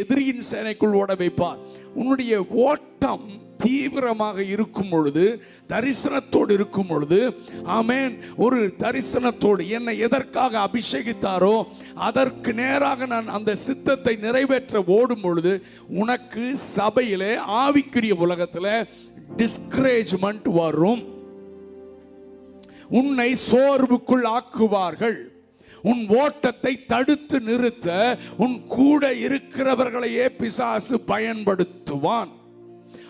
எதிரியின் சேனைக்குள் ஓட வைப்பார். உன்னுடைய ஓட்டம் தீவிரமாக இருக்கும் பொழுது தரிசனத்தோடு இருக்கும் பொழுது ஆமேன் ஒரு தரிசனத்தோடு என்னை எதற்காக அபிஷேகித்தாரோ அதற்கு நேராக நான் அந்த சித்தத்தை நிறைவேற்ற ஓடும் பொழுது உனக்கு சபையிலே ஆவிக்குரிய உலகத்தில் டிஸ்கரேஜ்மெண்ட் வரும். உன்னை சோர்வுக்குள் ஆக்குவார்கள் உன் ஓட்டத்தை தடுத்து நிறுத்த உன் கூட இருக்கிறவர்களையே பிசாசு பயன்படுத்துவான்.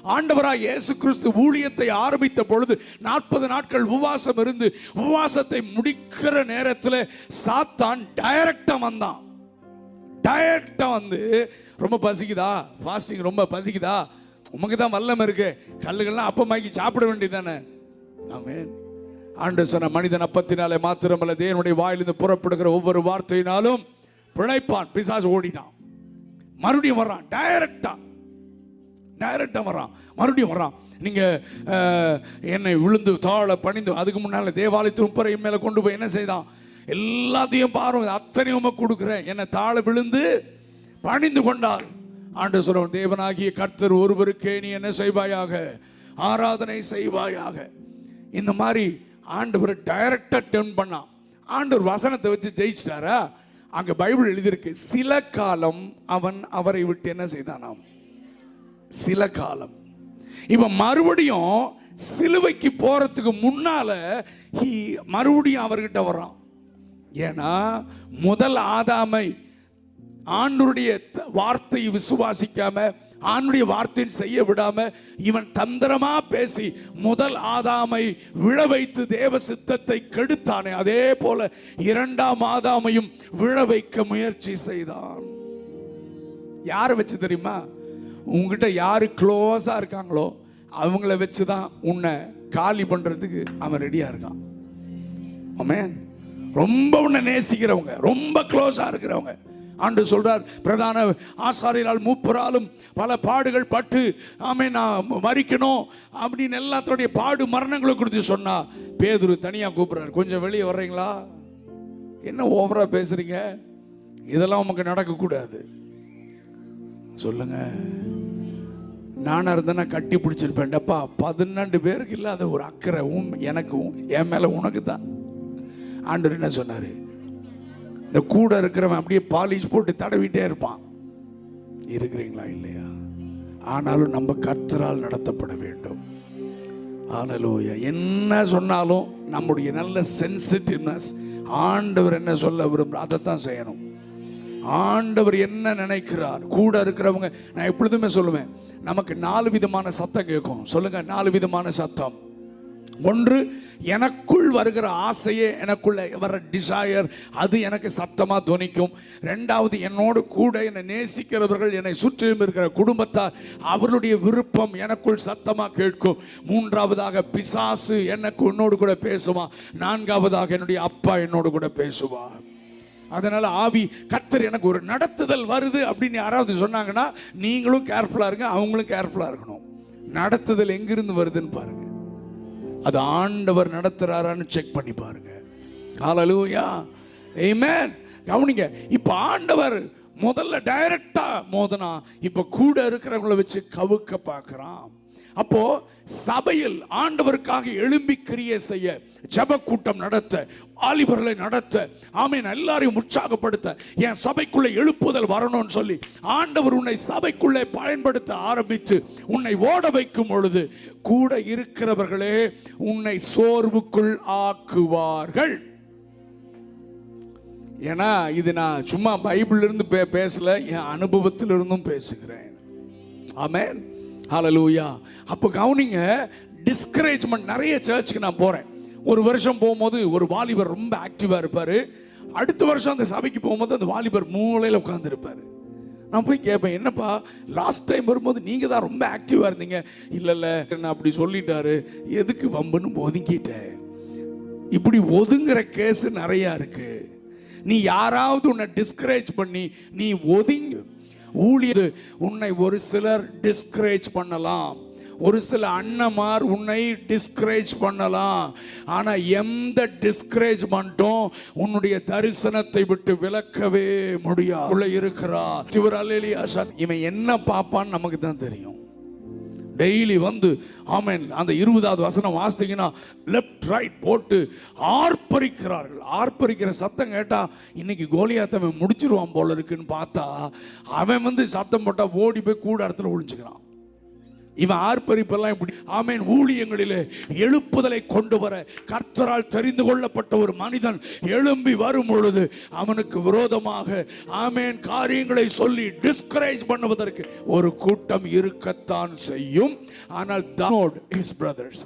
ஆண்டவராய் இயேசு கிறிஸ்து ஊழியத்தை ஆரம்பித்த பொழுது நாற்பது நாட்கள் உபவாசம் இருந்து உபவாசத்தை முடிக்கிற நேரத்தில் சாத்தான் டைரக்டா வந்தான். டைரக்டா வந்து ரொம்ப பசிக்குதா? ஃபாஸ்டிங் ரொம்ப பசிக்குதா? உமக்கு தான் வல்லம் இருக்கு. கல்லுகள்லாம் அப்பமாக்கி சாப்பிட வேண்டியதானே ஆமென். ஆண்டு சொன்ன மனிதன் அப்பத்தினாலே மாத்திரமல்ல தேவனுடைய வாயிலிருந்து புறப்படுகிற ஒவ்வொரு வார்த்தையினாலும் பிழைப்பான். பிசாசு ஓடினான் மறுபடியும் வர்றான். டைரக்டா டைரக்டா வர்றான். மறுபடியும் வர்றான். நீங்க என்னை விழுந்து தாழ பணிந்து அதுக்கு முன்னால தேவாலயத்து உப்பரையும் மேல கொண்டு போய் என்ன செய்தான்? எல்லாத்தையும் பாருங்க அத்தனை உமக்கு கொடுக்குறேன். என்னை தாழ விழுந்து பணிந்து கொண்டார். ஆண்டு சொல்லுவோம் தேவனாகிய கர்த்தர் ஒருவருக்கே நீ என்ன செய்வாயாக? ஆராதனை செய்வாயாக. இந்த மாதிரி ஆண்டவர் டைரக்டா டென் பண்ணான் ஆண்டவர் வசனத்தை வச்சு ஜெயிச்சிட்டாரா? அங்க பைபிள் எழுதியிருக்கு சில காலம் அவன் அவரை விட்டு என்ன செய்தானாம்? சில காலம். இவன் மறுபடியும் சிலுவைக்கு போறதுக்கு முன்னால ஹி மறுபடியும் அவர்கிட்ட வர்றான். ஏன்னா முதல் ஆதாமை ஆண்டுடைய த- வார்த்தையை ஆணுடைய வார்த்தையின் செய்ய விடாம இவன் தந்திரமா பேசி முதல் ஆதாமை விழ வைத்து தேவ சித்தத்தை கெடுத்தானே. அதே போல இரண்டாம் ஆதாமையும் விழ வைக்க முயற்சி செய்தான். யாரை வச்சு தெரியுமா? உங்ககிட்ட யாரு க்ளோஸா இருக்காங்களோ அவங்கள வச்சு தான் உன்னை காலி பண்றதுக்கு அவன் ரெடியா இருக்கான். ரொம்ப உன்னை நேசிக்கிறவங்க ரொம்ப க்ளோஸா இருக்கிறவங்க. ஆண்டு சொல்றார் பிரதான ஆசாரியரால் மூப்பராலும் பல பாடுகள் பட்டு ஆமே நான் மறிக்கணும் அப்படின்னு எல்லாத்தோடைய பாடு மரணங்களை குறித்து சொன்னா பேதுரு தனியா கூப்பிடுறாரு. கொஞ்சம் வெளியே வர்றீங்களா? என்ன ஓவரா பேசுறீங்க? இதெல்லாம் உமக்கு நடக்கக்கூடாது. சொல்லுங்க. நானாக இருந்தேன்னா கட்டி பிடிச்சிருப்பேன்டப்பா பதினெண்டு பேருக்கு இல்லாத ஒரு அக்கறை உன் எனக்கும் என் மேலே உனக்கு தான் ஆண்டவர் என்ன சொன்னார்? இந்த கூட இருக்கிறவன் அப்படியே பாலிஷ் போட்டு தடவிட்டே இருப்பான். இருக்கிறீங்களா இல்லையா? ஆனாலும் நம்ம கர்த்தரால் நடத்தப்பட வேண்டும். ஆனலோயா என்ன சொன்னாலும் நம்முடைய நல்ல சென்சிட்டிவ்னஸ் ஆண்டவர் என்ன சொல்ல விரும்புகிற அதை தான் செய்யணும். ஆண்டவர் என்ன நினைக்கிறார்? கூட இருக்கிறவங்க நான் எப்பொழுதுமே சொல்லுவேன் நமக்கு நாலு விதமான சத்தம் கேட்கும். சொல்லுங்க நாலு விதமான சத்தம். ஒன்று எனக்குள் வருகிற ஆசையே எனக்குள்ள வர டிசையர் அது எனக்கு சத்தமாக துணிக்கும். ரெண்டாவது என்னோடு கூட என்னை நேசிக்கிறவர்கள் என்னை சுற்றிலும் இருக்கிற குடும்பத்தார் அவருடைய விருப்பம் எனக்குள் சத்தமாக கேட்கும். மூன்றாவதாக பிசாசு எனக்கு உன்னோடு கூட பேசுவா நான்காவதாக என்னுடைய அப்பா என்னோடு கூட பேசுவா? அதனால் ஆவி கத்தர் எனக்கு ஒரு நடத்துதல் வருது அப்படின்னு யாராவது சொன்னாங்கன்னா நீங்களும் கேர்ஃபுல்லா இருங்க அவங்களும் கேர்ஃபுல்லாக இருக்கணும். நடத்துதல் எங்கிருந்து வருதுன்னு பாருங்க. அது ஆண்டவர் நடத்துறாரான்னு செக் பண்ணி பாருங்க. காலலூயா ஏமேன் கவனிங்க இப்போ ஆண்டவர் முதல்ல டைரக்டா மோதனா இப்ப கூட இருக்கிறவங்கள வச்சு கவுக்க பார்க்கறான். அப்போ சபையில் ஆண்டவருக்காக எழும்பி கிரியை செய்ய ஜப கூட்டம் நடத்த ஆலிபர்களை நடத்த ஆமீன் எல்லாரையும் உற்சாகப்படுத்த என் சபைக்குள்ளே எழுப்புதல் வரணும்னு சொல்லி ஆண்டவர் உன்னை சபைக்குள்ளே பயன்படுத்த ஆரம்பித்து உன்னை ஓட வைக்கும் பொழுது கூட இருக்கிறவர்களே உன்னை சோர்வுக்குள் ஆக்குவார்கள். ஏன்னா இது நான் சும்மா பைபிள் இருந்து பே பேசல என் அனுபவத்திலிருந்தும் பேசுகிறேன். ஆமேன். ஹலலூயா அப்போ கவனிங்க டிஸ்கரேஜ்மெண்ட் நிறைய சர்ச்சுக்கு நான் போகிறேன் ஒரு வருஷம் போகும்போது ஒரு வாலிபர் ரொம்ப ஆக்டிவாக இருப்பார். அடுத்த வருஷம் அந்த சபைக்கு போகும்போது அந்த வாலிபர் மூலையில் உட்காந்துருப்பார் நான் போய் கேட்பேன் என்னப்பா லாஸ்ட் டைம் வரும்போது நீங்கள் தான் ரொம்ப ஆக்டிவாக இருந்தீங்க. இல்லை இல்லை நான் அப்படி சொல்லிட்டாரு. எதுக்கு வம்புன்னு ஒதுங்கிட்டேன் இப்படி ஒதுங்குற கேஸ் நிறையா இருக்குது நீ யாராவது உன்னை டிஸ்கரேஜ் பண்ணி நீ ஒதுங்கு. ஊழியது உன்னை ஒரு சிலர் டிஸ்கரேஜ் பண்ணலாம். ஒரு சில அண்ணமார் உன்னை டிஸ்கரேஜ் பண்ணலாம். ஆனால் எந்த டிஸ்கரேஜ்மெண்ட்டும் உன்னுடைய தரிசனத்தை விட்டு விலக்கவே முடியாது. உள்ள இருக்கிறா இவர் அல்லேலியா இவன் என்ன பாப்பான்னு நமக்கு தான் தெரியும். டெய்லி வந்து ஆமேன் அந்த இருபதாவது வசனம் வாசித்தீங்கன்னா லெஃப்ட் ரைட் போட்டு ஆர்ப்பரிக்கிறார்கள். ஆர்ப்பரிக்கிற சத்தம் கேட்டால் இன்னைக்கு கோலியாத்தவன் முடிச்சிருவான் போல இருக்குன்னு பார்த்தா அவன் வந்து சத்தம் போட்டால் ஓடி போய் கூட இடத்துல ஒழிஞ்சுக்கிறான் இவன் ஆர்ப்பரிப்பெல்லாம் இப்படி ஆமேன் ஊழியங்களிலே எழுப்புதலை கொண்டு வர கர்த்தரால் தெரிந்து கொள்ளப்பட்ட ஒரு மனிதன் எழும்பி வரும் பொழுது அவனுக்கு விரோதமாக ஆமேன் காரியங்களை சொல்லி டிஸ்கரேஜ் பண்ணுவதற்கு ஒரு கூட்டம் இருக்கத்தான் செய்யும். ஆனால் தனோட் இஸ் பிரதர்ஸ்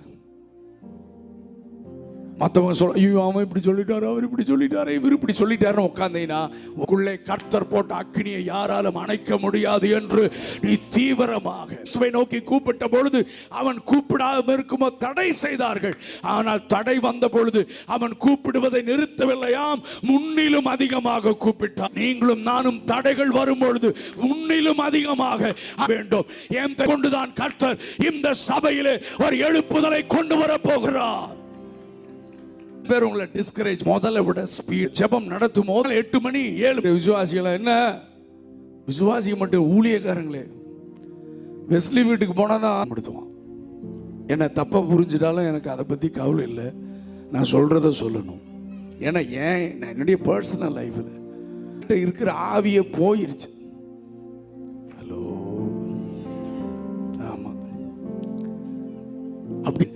மற்றவங்க சொல்ல ஐயோ அவன் இப்படி சொல்லிட்டாரு அவர் இப்படி சொல்லிட்டாரு இவர் இப்படி சொல்லிட்டாருன்னு உட்காந்தீங்கன்னா உங்களுக்குள்ளே கர்த்தர் போட்ட அக்னியை யாராலும் அணைக்க முடியாது என்று நீ தீவிரமாக சுவை நோக்கி கூப்பிட்ட பொழுது அவன் கூப்பிடாம இருக்குமோ தடை செய்தார்கள். ஆனால் தடை வந்த பொழுது அவன் கூப்பிடுவதை நிறுத்தவில்லையாம் முன்னிலும் அதிகமாக கூப்பிட்டான். நீங்களும் நானும் தடைகள் வரும் பொழுது முன்னிலும் அதிகமாக வேண்டும். என் கொண்டுதான் கர்த்தர் இந்த சபையிலே ஒரு எழுப்புதலை கொண்டு வர போகிறார்? பேர் உங்களை டிஸ்கரேஜ் முதல்ல விட ஸ்பீட் ஜெபம் நடத்தும் போது எட்டு மணி ஏழு விசுவாசிகள என்ன? விசுவாசி மட்டும் ஊழியக்காரங்களே. வெஸ்லி வீட்டுக்கு போனால் தான் படுத்துவான் என்ன தப்பா புரிஞ்சிட்டாலும் எனக்கு அதை பத்தி கவலை இல்லை. நான் சொல்றத சொல்லணும். ஏன்னா ஏன்? நான் என்னுடைய பர்சனல் லைஃப்ல இருக்கிற ஆவியே போயிருச்சு. ஹலோ ஆமா. அப்படி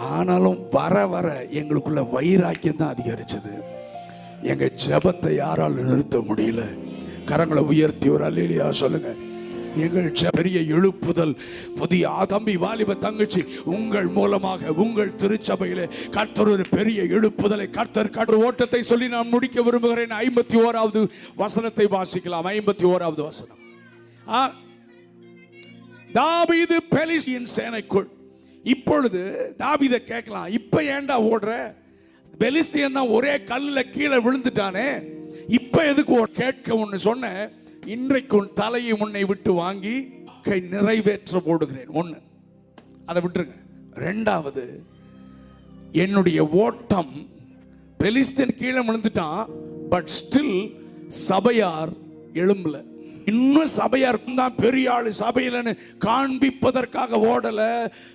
ஆனாலும் வர வர எங்களுக்குள்ள வைராக்கியம் தான் அதிகரிச்சது. எங்க ஜெபத்தை யாரால் நிறுத்த முடியல. கரங்களை உயர்த்தி ஒரு அல்லேலியா சொல்லுங்க. எங்கள் பெரிய எழுப்புதல் புதிய தம்பி வாலிப தங்கச்சி உங்கள் மூலமாக உங்கள் திருச்சபையிலே கர்த்தர் ஒரு பெரிய எழுப்புதலை கர்த்தர் கடல் ஓட்டத்தை சொல்லி நான் முடிக்க விரும்புகிறேன். ஐம்பத்தி ஓராவது வசனத்தை வாசிக்கலாம். ஐம்பத்தி ஓராவது வசனம். ஆ, பெலிசியின் சேனைக்குள் இப்பொழுது தாவீதை கேட்கலாம் இப்ப ஏன்டா ஓடுற? பெலிஸ்தியன் தான் ஒரே கல்லுல கீழே விழுந்துட்டானே. இப்ப எதுக்கு ஓ- கேட்க ஒன்னு சொன்ன இன்றைக்கு உன் தலையை உன்னை விட்டு வாங்கி கை நிறைவேற்ற போடுகிறேன். ஒன்று அதை விட்டுருங்க. ரெண்டாவது என்னுடைய ஓட்டம் பெலிஸ்தன் கீழே விழுந்துட்டான் பட் ஸ்டில் சபையார் எழும்பலை. இன்னும் சபையார் தான் பெரிய ஆள் சபையிலன்னு காண்பிப்பதற்காக ஓடல.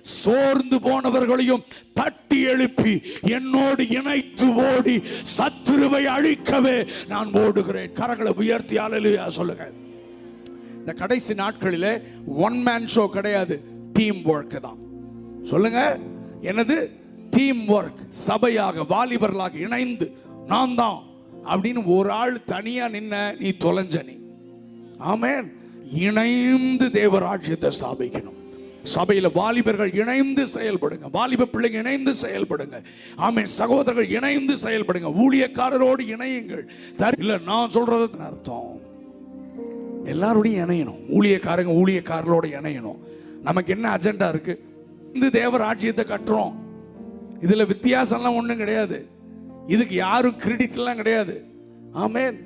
சோர்ந்து போனவர்களையும் தட்டி எழுப்பி என்னோடு இணைத்து ஓடி சத்துருவை அழிக்கவே நான் ஓடுகிறேன். கரங்களை உயர்த்தி அழலுயா சொல்லுங்க. இந்த கடைசி நாட்களிலே ஒன் மேன் ஷோ கிடையாது. டீம் ஒர்க் தான். சொல்லுங்க. என்னது? டீம் ஒர்க் சபையாக வாலிபர்களாக இணைந்து நான் தான் அப்படின்னு ஒரு ஆள் தனியா நின்ன நீ தொலைஞ்ச நீ. ஆமேன். இணைந்து தேவராஜ்யத்தை ஸ்தாபிக்கணும். சபையில் வாலிபர்கள் இணைந்து செயல்படுங்க. வாலிப பிள்ளைங்க இணைந்து செயல்படுங்க. ஆமே சகோதரர்கள் இணைந்து செயல்படுங்க. ஊழியக்காரரோடு இணையுங்கள். இல்லை நான் சொல்றது அர்த்தம்? எல்லாரோடையும் இணையணும். ஊழியக்காரங்க ஊழியக்காரரோடு இணையணும். நமக்கு என்ன அஜெண்டா இருக்கு? இந்த தேவராஜ்யத்தை கட்டுறோம். இதில் வித்தியாசம்லாம் ஒன்றும் கிடையாது. இதுக்கு யாரும் கிரெடிட்லாம் கிடையாது. ஆமேன்.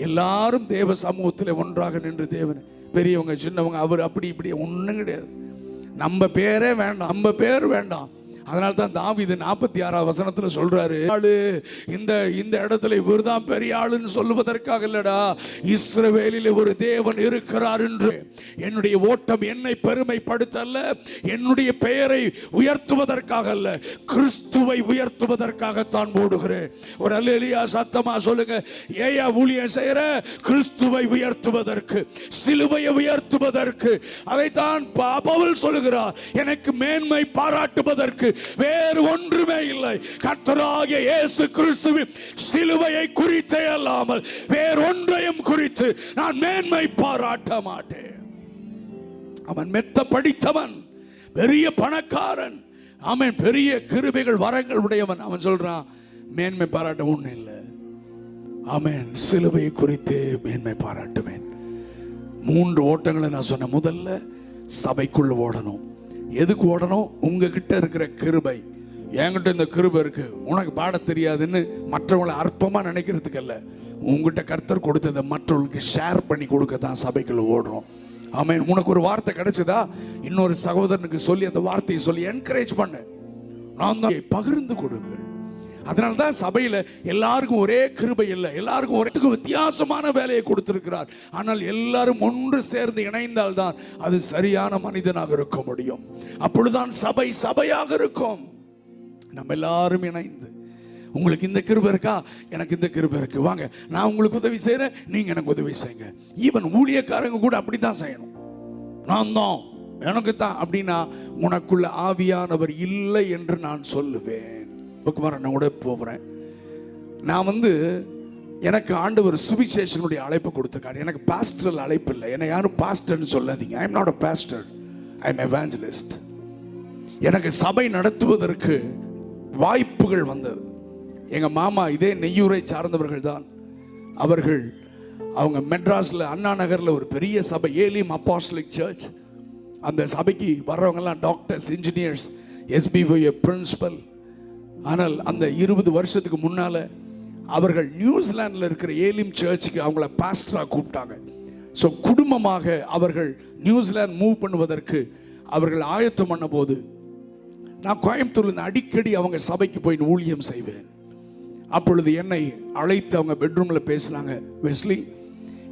எல்லாரும் தேவ சமூகத்தில் ஒன்றாக நின்று தேவன். பெரியவங்க சின்னவங்க அவர் அப்படி இப்படி ஒன்றும் கிடையாது. நம்ம பேரே வேண்டாம் நம்ம பேர் வேண்டாம். அதனால தான் தாவீது நாற்பத்தி ஆறாவது வசனத்தில் சொல்றாரு ஆளு இந்த இந்த இடத்துல இவர்தான் பெரிய ஆளுன்னு சொல்லுவதற்காக இல்லடா இஸ்ரவேலில் ஒரு தேவன் இருக்கிறார் என்று. என்னுடைய ஓட்டம் என்னை பெருமைப்படுத்தல்ல என்னுடைய பெயரை உயர்த்துவதற்காக அல்ல கிறிஸ்துவை உயர்த்துவதற்காகத்தான் போடுகிறேன் ஒரு அல்லா சத்தமா சொல்லுங்க ஏயா ஊழியம் செய்கிற கிறிஸ்துவை உயர்த்துவதற்கு சிலுவையை உயர்த்துவதற்கு. அதைத்தான் பா- பவுல் சொல்லுகிறார் எனக்கு மேன்மை பாராட்டுவதற்கு வேறு ஒன்றுமே இல்லை. கர்த்தராகிய இயேசு கிறிஸ்துவின் சிலுவையை குறித்தே அல்லாமல் வேறு ஒன்றையும் குறித்து நான் மேன்மை பாராட்ட மாட்டேன். அவன் மெத்த படித்தவன் பெரிய பணக்காரன் அவன் பெரிய கிருபைகள் வரங்கள் உடையவன். அவன் சொல்றான் மேன்மை பாராட்ட ஒண்ணு இல்லை. அவன் சிலுவை குறித்து மேன்மை பாராட்டுவேன். மூன்று ஓட்டங்களை நான் சொன்ன முதல்ல சபைக்குள்ள ஓடணும். எதுக்கு ஓடணும்? உங்ககிட்ட இருக்கிற கிருபை. என்கிட்ட இந்த கிருபை இருக்கு. உனக்கு பாட தெரியாதுன்னு மற்றவங்களை அற்பமா நினைக்கிறதுக்கு அல்ல. உங்ககிட்ட கர்த்தர் கொடுத்ததை மற்றவங்களுக்கு ஷேர் பண்ணி கொடுக்க தான் சபைக்குள்ள ஓடுறோம். ஆமென் உனக்கு ஒரு வார்த்தை கிடைச்சதா? இன்னொரு சகோதரனுக்கு சொல்லி அந்த வார்த்தையை சொல்லி என்கரேஜ் பண்ணு. நான் தான் பகிர்ந்து கொடுங்கள். அதனால தான் சபையில் எல்லாருக்கும் ஒரே கிருபை இல்லை. எல்லாருக்கும் ஒரே வித்தியாசமான வேலையை கொடுத்துருக்கிறார். ஆனால் எல்லாரும் ஒன்று சேர்ந்து இணைந்தால் தான் அது சரியான மனிதனாக இருக்க முடியும். அப்பொழுதுதான் சபை சபையாக இருக்கும். நம்ம எல்லாரும் இணைந்து. உங்களுக்கு இந்த கிருபை இருக்கா? எனக்கு இந்த கிருபை இருக்கு. வாங்க நான் உங்களுக்கு உதவி செய்கிறேன் நீங்கள் எனக்கு உதவி செய்யுங்க. ஈவன் ஊழியக்காரங்க கூட அப்படி தான் செய்யணும். நான் தான். எனக்கு தான். அப்படின்னா உனக்குள்ள ஆவியானவர் இல்லை என்று நான் சொல்லுவேன். குமார் நான் கூட போகிறேன். நான் வந்து எனக்கு ஆண்டவர் சுவிசேஷனுடைய அழைப்பு கொடுத்துருக்காரு. எனக்கு பாஸ்டரல் அழைப்பு இல்லை. என்னை யாரும் பாஸ்டர்னு சொல்லாதீங்க. I am not a pastor I am evangelist எனக்கு சபை நடத்துவதற்கு வாய்ப்புகள் வந்தது. எங்கள் மாமா இதே நெய்யூரை சார்ந்தவர்கள் தான். அவர்கள் அவங்க மெட்ராஸில் அண்ணா நகரில் ஒரு பெரிய சபை ஏலியம் அப்பாஸ்லிக் சர்ச் அந்த சபைக்கு வர்றவங்கெல்லாம் டாக்டர்ஸ் இன்ஜினியர்ஸ் எஸ்பிஒய் பிரின்சிபல் ஆனால் அந்த இருபது வருஷத்துக்கு முன்னால் அவர்கள் நியூசிலாண்டில் இருக்கிற ஏலிம் சர்ச்சுக்கு அவங்கள பாஸ்டராக கூப்பிட்டாங்க. ஸோ குடும்பமாக அவர்கள் நியூசிலாந்து மூவ் பண்ணுவதற்கு அவர்கள் ஆயத்தம் பண்ண போது நான் கோயம்புத்தூர்ல அடிக்கடி அவங்க சபைக்கு போய் ஊழியம் செய்வேன். அப்பொழுது என்னை அழைத்து அவங்க பெட்ரூமில் பேசினாங்க வெஸ்லி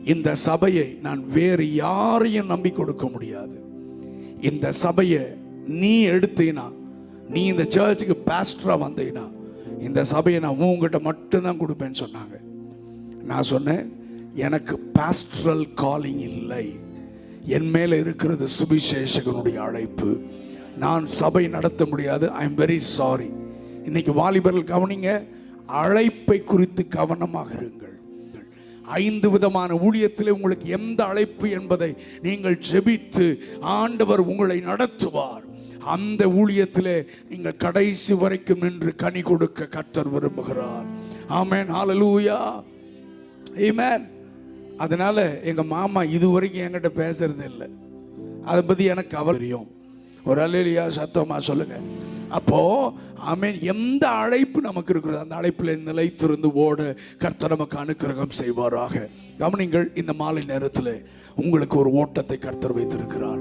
இந்த சபையை நான் வேறு யாரையும் நம்பி கொடுக்க முடியாது. இந்த சபையை நீ எடுத்தீனா நீ இந்த சர்ச்சுக்கு பேஸ்டராக வந்தீங்கன்னா இந்த சபையை நான் உங்ககிட்ட மட்டும்தான் கொடுப்பேன்னு சொன்னாங்க. நான் சொன்னேன் எனக்கு பாஸ்ட்ரல் காலிங் இல்லை. என் மேலே இருக்கிறது சுபிசேஷகனுடைய அழைப்பு. நான் சபை நடத்த முடியாது. ஐ எம் வெரி சாரி இன்னைக்கு வாலிபர்கள் கவனிங்க அழைப்பை குறித்து கவனமாக இருங்கள். ஐந்து விதமான ஊழியத்தில் உங்களுக்கு எந்த அழைப்பு என்பதை நீங்கள் ஜெபித்து ஆண்டவர் உங்களை நடத்துவார். அந்த ஊழியத்தில் நீங்கள் கடைசி வரைக்கும் நின்று கனி கொடுக்க கர்த்தர் விரும்புகிறார். ஆமேன். ஹாலலூயா ஆமென் அதனால எங்கள் மாமா இதுவரைக்கும் என்கிட்ட பேசுறது இல்லை. அதை பற்றி எனக்கு கவலை தெரியும். ஒரு அலையிலியா சத்தமாக சொல்லுங்கள் அப்போ ஆமென் எந்த அழைப்பு நமக்கு இருக்கிறது அந்த அழைப்பில் நிலைத்திருந்து ஓட. கர்த்தர் நமக்கு அனுக்கிரகம் செய்வாராக. கவனிங்கள் இந்த மாலை நேரத்தில் உங்களுக்கு ஒரு ஓட்டத்தை கர்த்தர் வைத்திருக்கிறார்.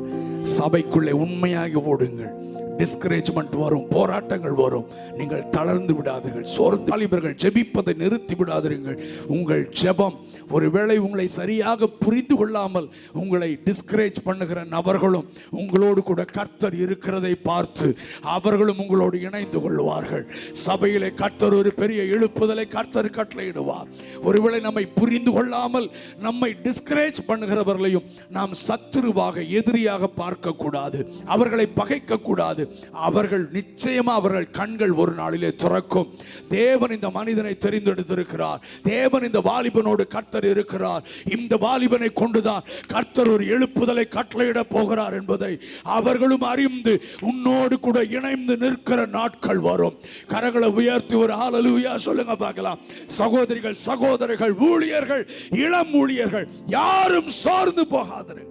சபைக்குள்ளே உண்மையாக ஓடுங்கள். டிஸ்கரேஜ்மெண்ட் வரும் போராட்டங்கள் வரும். நீங்கள் தளர்ந்து விடாதீர்கள். சோர்ந்து வாலிபர்கள் ஜெபிப்பதை நிறுத்தி விடாதீர்கள். உங்கள் ஜெபம் ஒருவேளை உங்களை சரியாக புரிந்து கொள்ளாமல் உங்களை டிஸ்கரேஜ் பண்ணுகிற நபர்களும் உங்களோடு கூட கர்த்தர் இருக்கிறதை பார்த்து அவர்களும் உங்களோடு இணைந்து கொள்வார்கள். சபையிலே கர்த்தர் ஒரு பெரிய எழுப்புதலை கர்த்தர் கட்டளையிடுவார். ஒருவேளை நம்மை புரிந்து கொள்ளாமல் நம்மை டிஸ்கரேஜ் பண்ணுகிறவர்களையும் நாம் சத்துருவாக எதிரியாக பார்க்கக்கூடாது. அவர்களை பகைக்கக்கூடாது. அவர்கள் நிச்சயமா அவர்கள் கண்கள் ஒரு நாளிலே துறக்கும். தேவன் இந்த மனிதனை தெரிந்தெடுத்திருக்கிறார். தேவன் இந்த வாலிபனோடு கர்த்தர் இருக்கிறார். இந்த வாலிபனை கொண்டுதான் கர்த்தர் ஒரு எழுப்புதலை கட்டளையிட போகிறார் என்பதை அவர்களும் அறிந்து உன்னோடு கூட இணைந்து நிற்கிற நாட்கள் வரும். கரங்களை உயர்த்தி ஒரு ஹalleluya சொல்லுங்க பார்க்கலாம். சகோதரிகள் சகோதரர்கள் ஊழியர்கள் இளம் ஊழியர்கள் யாரும் சார்ந்து போகாதிருங்கள்.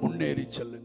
முன்னேறி செல்லுங்கள்.